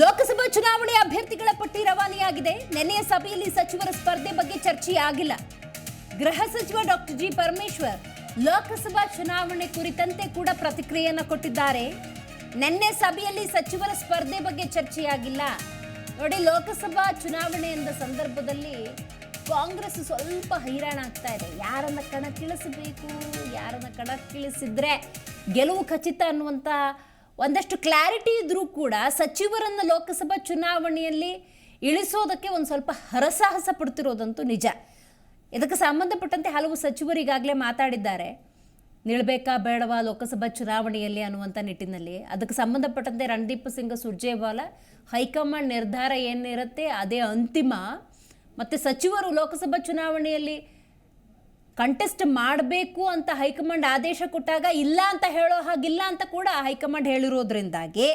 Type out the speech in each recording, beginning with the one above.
ಲೋಕಸಭಾ ಚುನಾವಣೆ ಅಭ್ಯರ್ಥಿಗಳ ಪಟ್ಟಿ ರವಾನೆಯಾಗಿದೆ. ನಿನ್ನೆಯ ಸಭೆಯಲ್ಲಿ ಸಚಿವರ ಸ್ಪರ್ಧೆ ಬಗ್ಗೆ ಚರ್ಚೆಯಾಗಿಲ್ಲ. ಗೃಹ ಸಚಿವ ಡಾಕ್ಟರ್ ಜಿ ಪರಮೇಶ್ವರ್ ಲೋಕಸಭಾ ಚುನಾವಣೆ ಕುರಿತಂತೆ ಕೂಡ ಪ್ರತಿಕ್ರಿಯೆಯನ್ನು ಕೊಟ್ಟಿದ್ದಾರೆ. ನಿನ್ನೆ ಸಭೆಯಲ್ಲಿ ಸಚಿವರ ಸ್ಪರ್ಧೆ ಬಗ್ಗೆ ಚರ್ಚೆಯಾಗಿಲ್ಲ. ನೋಡಿ, ಲೋಕಸಭಾ ಚುನಾವಣೆ ಎಂದ ಸಂದರ್ಭದಲ್ಲಿ ಕಾಂಗ್ರೆಸ್ ಸ್ವಲ್ಪ ಹೈರಾಣ ಆಗ್ತಾ ಇದೆ. ಯಾರನ್ನ ಕಣಕ್ಕಿಳಿಸಬೇಕು, ಯಾರನ್ನ ಕಣಕ್ಕಿಳಿಸಿದ್ರೆ ಗೆಲುವು ಖಚಿತ ಅನ್ನುವಂಥ ಒಂದಷ್ಟು ಕ್ಲಾರಿಟಿ ಇದ್ರೂ ಕೂಡ ಸಚಿವರನ್ನು ಲೋಕಸಭಾ ಚುನಾವಣೆಯಲ್ಲಿ ಇಳಿಸೋದಕ್ಕೆ ಒಂದು ಸ್ವಲ್ಪ ಹರಸಾಹಸ ಪಡ್ತಿರೋದಂತೂ ನಿಜ. ಇದಕ್ಕೆ ಸಂಬಂಧಪಟ್ಟಂತೆ ಹಲವು ಸಚಿವರು ಈಗಾಗಲೇ ಮಾತಾಡಿದ್ದಾರೆ. ನಿಲ್ಬೇಕಾ ಬೇಡವಾ ಲೋಕಸಭಾ ಚುನಾವಣೆಯಲ್ಲಿ ಅನ್ನುವಂಥ ನಿಟ್ಟಿನಲ್ಲಿ. ಅದಕ್ಕೆ ಸಂಬಂಧಪಟ್ಟಂತೆ ರಣದೀಪ್ ಸಿಂಗ್ ಸುರ್ಜೇವಾಲಾ ಹೈಕಮಾಂಡ್ ನಿರ್ಧಾರ ಏನಿರುತ್ತೆ ಅದೇ ಅಂತಿಮ. ಮತ್ತು ಸಚಿವರು ಲೋಕಸಭಾ ಚುನಾವಣೆಯಲ್ಲಿ ಕಂಟೆಸ್ಟ್ ಮಾಡಬೇಕು ಅಂತ ಹೈಕಮಾಂಡ್ ಆದೇಶ ಕೊಟ್ಟಾಗ ಇಲ್ಲ ಅಂತ ಹೇಳೋ ಹಾಗಿಲ್ಲ ಅಂತ ಕೂಡ ಹೈಕಮಾಂಡ್ ಹೇಳಿರೋದ್ರಿಂದಾಗಿ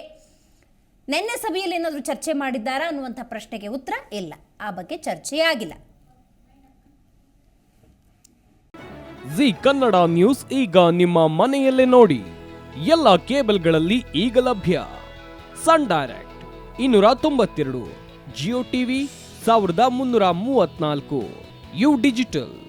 ನಿನ್ನೆ ಸಭೆಯಲ್ಲಿ ಏನಾದರೂ ಚರ್ಚೆ ಮಾಡಿದ್ದಾರಾ ಅನ್ನುವಂಥ ಪ್ರಶ್ನೆಗೆ ಉತ್ತರ ಇಲ್ಲ. ಆ ಬಗ್ಗೆ ಚರ್ಚೆಯಾಗಿಲ್ಲ ಜಿ ಕನ್ನಡ ನ್ಯೂಸ್ ಈಗ ನಿಮ್ಮ ಮನೆಯಲ್ಲೇ ನೋಡಿ. ಎಲ್ಲ ಕೇಬಲ್ಗಳಲ್ಲಿ ಈಗ ಲಭ್ಯ. ಸನ್ ಡೈರೆಕ್ಟ್ ಇನ್ನೂರ ತೊಂಬತ್ತೆರಡು, ಜಿಯೋ ಟಿವಿ ಸಾವಿರದ ಮುನ್ನೂರ ಮೂವತ್ನಾಲ್ಕು ಯು ಡಿಜಿಟಲ್.